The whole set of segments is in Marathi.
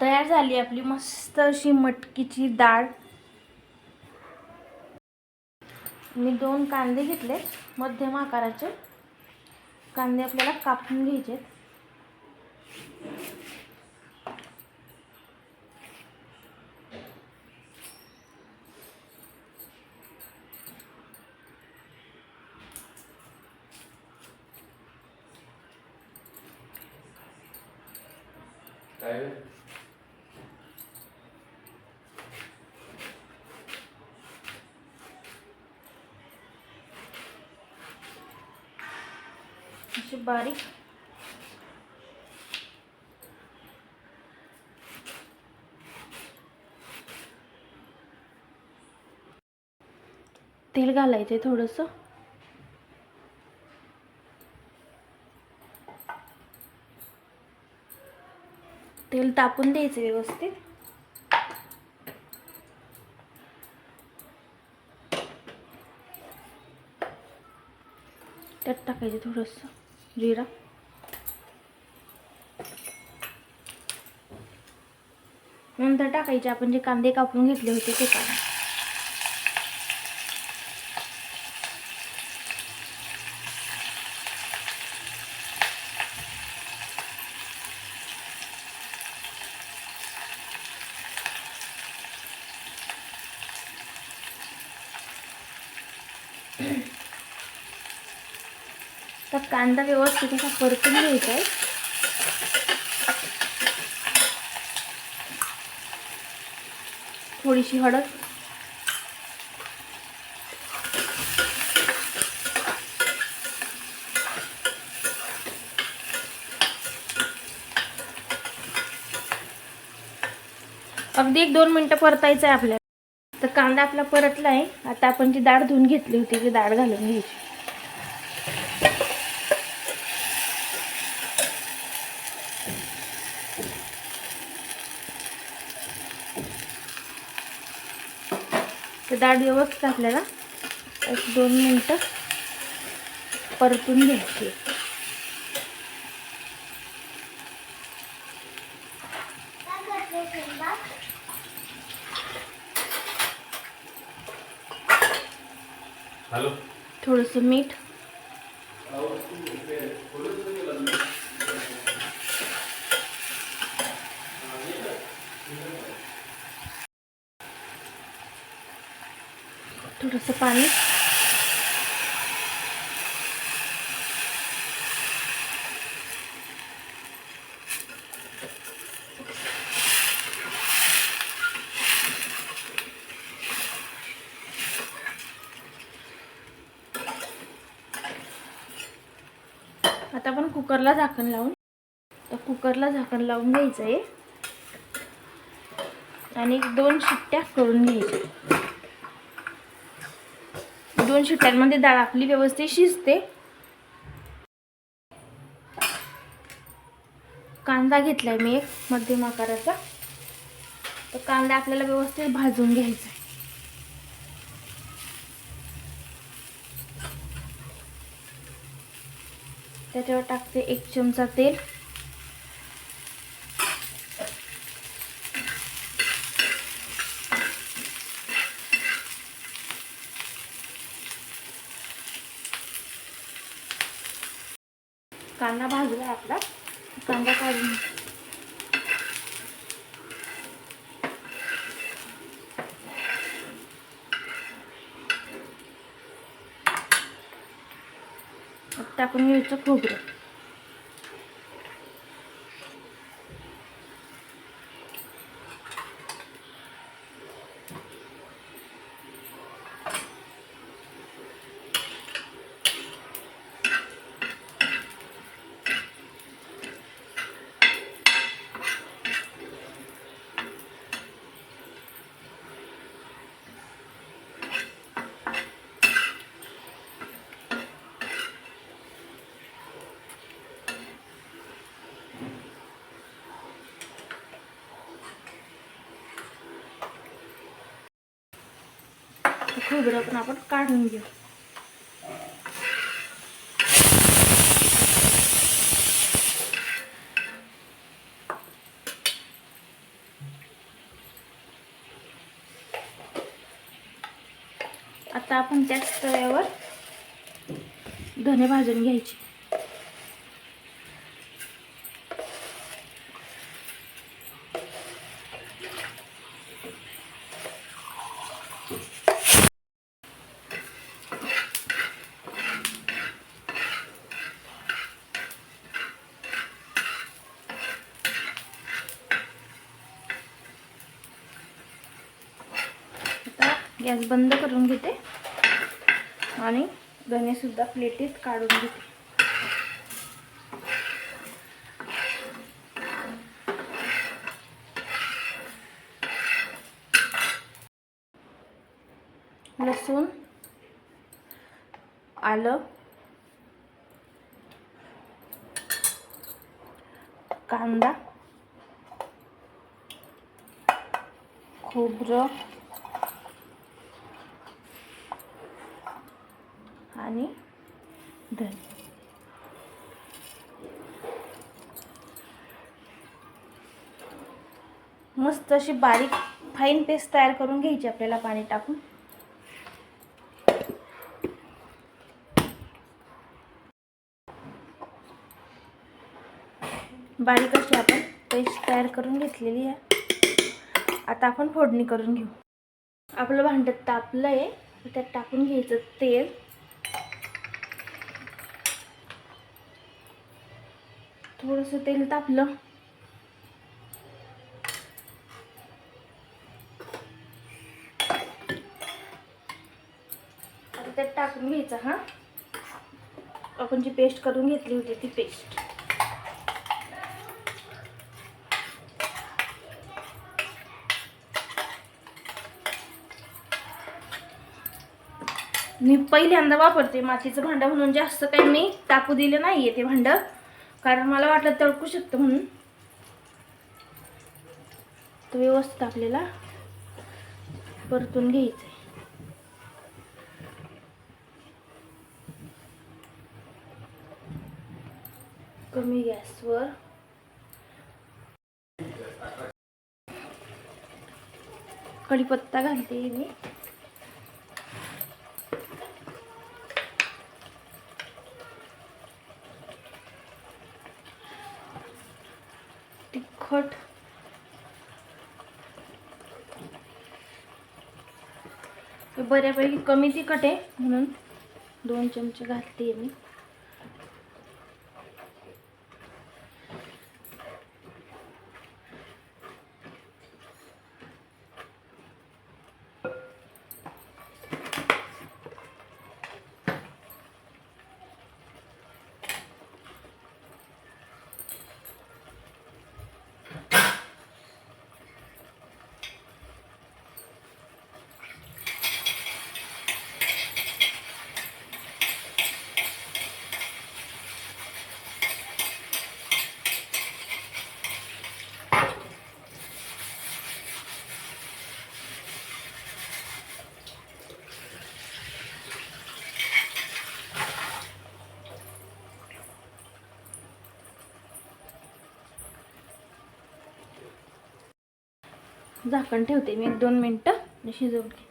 तयार झाली आपली मस्त अशी मटकीची डाळ. मी दोन कांदे घेतले मध्यम आकाराचे. कांदे आपल्याला कापून घ्यायचे काय अशी बारीक. तेल घालायचं थोडंसं. तेल तापून द्यायचं व्यवस्थित. त्यात टाकायचं थोडंसं. जिरा. नंतर टाकायचे आपण जे कांदे कापून घेतले होते ते काढा कांदा व्यवस्थित असा परतून घ्यायचा आहे. थोडीशी हळद. अगदी एक दोन मिनटं परतायचं आहे आपल्याला. तर कांदा आपला परतला आहे आता आपण जी डाळ धुवून घेतली होती ती डाळ घालून घ्यायची. तर डाळ व्यवस्थित आपल्याला एक दोन मिनटं परतून घ्यायची हॅलो. थोडंसं मीठ. थोडंसं पाणी. आता आपण कुकरला झाकण लावून तर कुकरला झाकण लावून घ्यायचं आहे आणि एक दोन शिट्ट्या करून घ्यायच्या. दोन शिट्ट्यांमध्ये डाळ आपली व्यवस्थित शिजते. कांदा घेतलाय मी एक मध्यम आकाराचा. तर कांदा आपल्याला व्यवस्थित भाजून घ्यायचा आहे. त्याच्यावर टाकते एक चमचा तेल कांदा भाजला आपला कांदा काढून टाकून घ्यायचं खोबरं. खोबरं पण आपण काढून घेऊ. आता आपण त्याच तव्यावर धने भाजून घ्यायचे. गॅस बंद करून घेते. आणि धने प्लेटीत काढून घेते. लसूण आलं कांदा खोबरं आणि धने मस्त अशी बारीक फाईन पेस्ट तयार करून घ्यायची आपल्याला पाणी टाकून. बारीक अशी आपण पेस्ट तयार करून घेतलेली आहे. आता आपण फोडणी करून घेऊ. आपलं भांडं तापलं आहे त्यात टाकून घ्यायचं तेल. थोडंसं तेल तापलं. आता त्यात टाकून घ्यायचं हा? आपण जी पेस्ट करून घेतली होती ती पेस्ट मी पहिल्यांदा वापरते मातीचं भांडं म्हणून जास्त काही मी टाकू दिलं नाही आहे ते भांडं. कारण मला वाटलं तळकू शकतं म्हणून. तो व्यवस्थित आपल्याला परतून घ्यायचं आहे कमी गॅसवर. कढीपत्ता घालते मी तिखट हे बऱ्यापैकी कमी तिखट आहे म्हणून दोन चमचे घालते मी. झाकण ठेवते मी एक दोन मिनटं शिजवून घेते.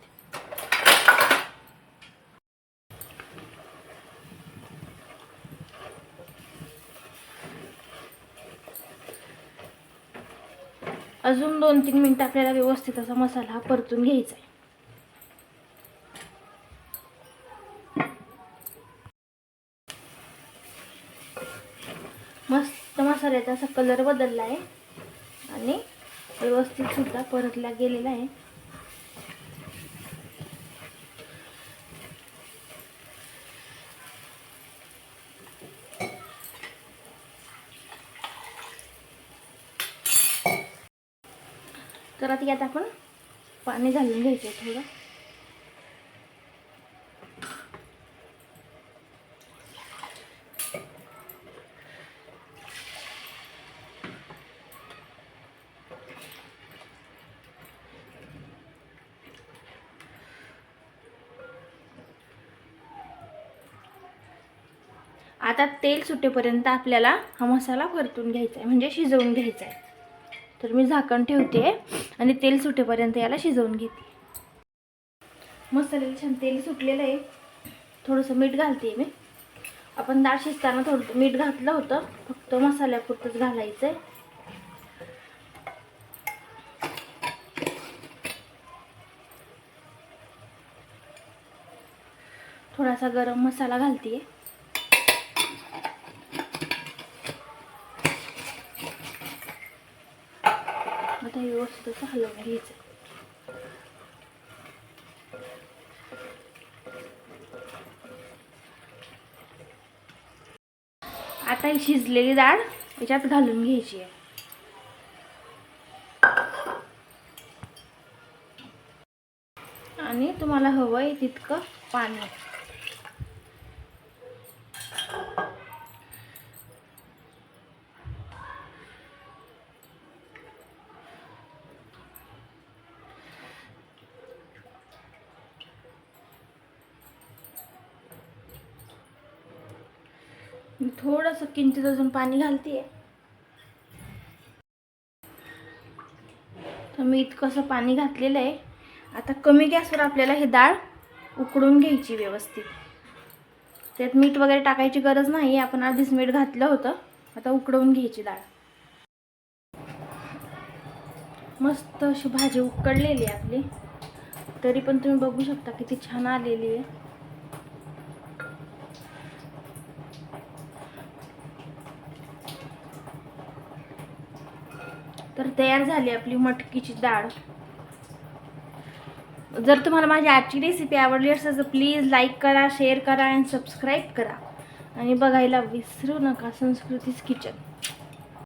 अजून दोन तीन मिनटं आपल्याला व्यवस्थित असा मसाला हा परतून घ्यायचा आहे. मस्त मसाल्याचा असा कलर बदलला आहे. आणि व्यवस्थित सुद्धा परतला गेलेला आहे तर आता यात आपण पाणी घालून घ्यायचं थोडं. आता तेल सुटेपर्यंत आपल्याला हा मसाला परतून घ्यायचा आहे म्हणजे शिजवून घ्यायचा आहे तर मी झाकण ठेवते आणि तेल सुटेपर्यंत याला शिजवून घेते. मसाल्याला छान तेल सुटलेलं आहे. थोडंसं मीठ घालते मी. आपण डाळ शिजताना थोडं मीठ घातलं होतं फक्त मसाल्यापुरतंच घालायचं आहे थोडासा गरम मसाला घालते आता हलवून घ्यायचं. आता ही शिजलेली डाळ याच्यात घालून घ्यायची आहे. आणि तुम्हाला हवं आहे तितकं पाणी. असं किंचित अजून पाणी घालते तर मी इतकंसं पाणी घातलेलं आहे. आता कमी गॅसवर आपल्याला हे डाळ उकडून घ्यायची व्यवस्थित. त्यात मीठ वगैरे टाकायची गरज नाही आपण आधीच मीठ घातलं होतं. आता उकडवून घ्यायची डाळ. मस्त अशी भाजी उकडलेली आहे आपली. तरी पण तुम्ही बघू शकता किती छान आलेली आहे. तर तयार झाली आपली मटकीची डाळ. जर तुम्हाला माझी आजची रेसिपी आवडली असेल तर प्लीज लाईक करा शेअर करा आणि सबस्क्राईब करा. आणि बघायला विसरू नका संस्कृतीच किचन